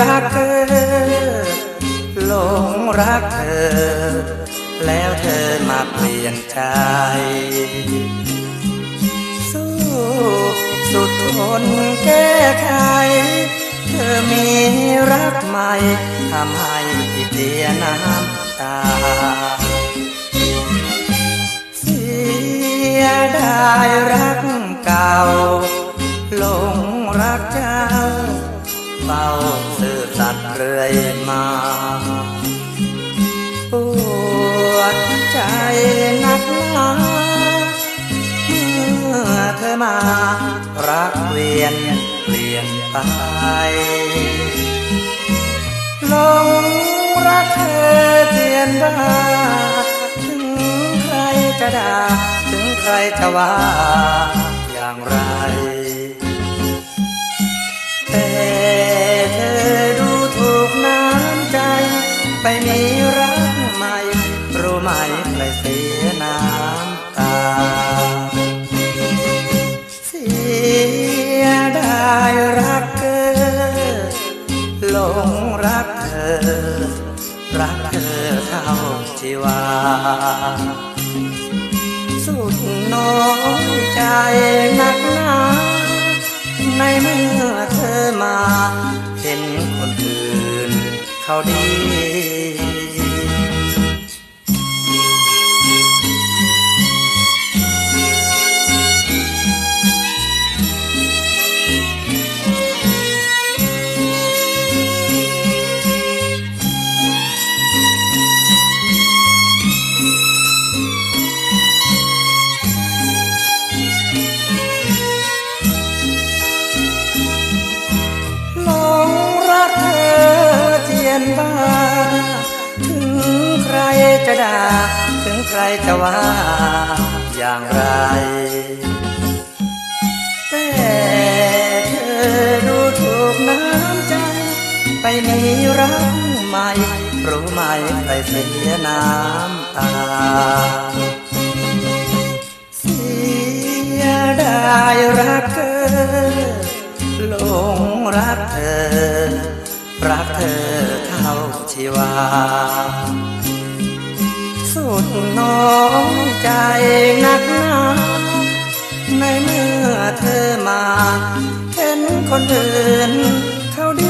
รักเธอหลงรักเธอ แล้วเธอมาเปลี่ยนใจ สู้สุดทนแก้ไข เธอมีรักใหม่ทำให้ติดเดียน้ำตาเสียดายรัก รื่อยมาปวดใจนักหนาเมื่อเธอมารักเวียนเปลี่ยนไปลงรักเธอเทียนบ้าถึงใครจะด่าถึงใครจะว่าอย่างไร ไปมีรักใหม่ รู้ไหมใครเสียน้ำตา เสียดายรักเกอหลงรักเธอ รักเธอเท่าชีวา สุดน้อยใจนักหนาในเมื่อเธอมา เห็นคนอื่น เขาดี จะด่าถึงใครจะว่าอย่างไร แต่เธอดูถูกน้ำใจ ไปมีรักใหม่ รู้ไหมใครเสียน้ำตา เสียดายรักเธอหลงรักเธอ รักเธอเท่าชีวา สุดน้อยใจนักหนาในเมื่อเธอมา เห็นคนอื่นเขาดี